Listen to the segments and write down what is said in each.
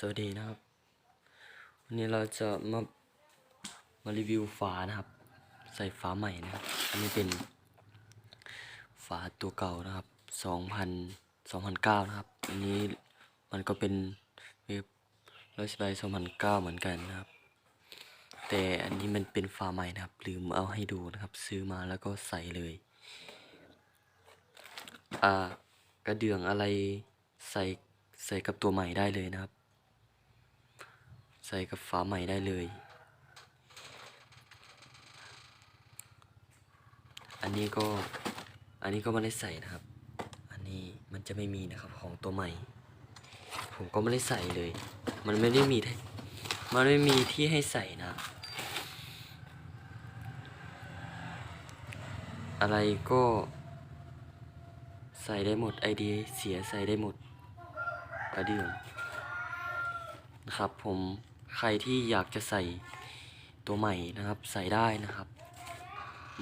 สวัสดีนะครับ วันนี้เราจะมามารีวิวฝานะครับ ใส่ฝาใหม่นะครับ อันนี้เป็นฝาตัวเก่านะครับสองพันสองพันเก้านะครับ อันนี้มันก็เป็นเว็บร้อยสิบใบสองพันเก้าเหมือนกันนะครับ แต่อันนี้มันเป็นฝาใหม่นะครับ ลืมเอาให้ดูนะครับ ซื้อมาแล้วก็ใส่เลย อ่ากระเดื่องอะไรใส่ใส่กับตัวใหม่ได้เลยนะครับ ใส่กับฝาใหม่ได้เลย อันนี้ก็ อันนี้ก็ไม่ได้ใส่นะครับ อันนี้มันจะไม่มีนะครับของตัวใหม่ ผมก็ไม่ได้ใส่เลย มันไม่ได้มีที่มันไม่มีที่ให้ใส่นะ อะไรก็ใส่ได้หมดไอเดียเสียใส่ได้หมดกระเดื่องนะครับผม ใครที่อยากจะใส่ตัวใหม่นะครับใส่ได้นะครับ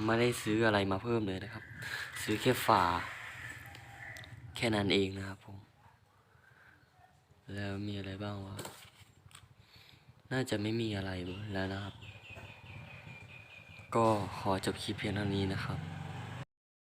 ไม่ได้ซื้ออะไรมาเพิ่มเลยนะครับ ซื้อแค่ฝา แค่นั้นเองนะครับผม แล้วมีอะไรบ้างวะน่าจะไม่มีอะไรแล้วนะครับ ก็ขอจบคลิปเพียงเท่านี้นะครับ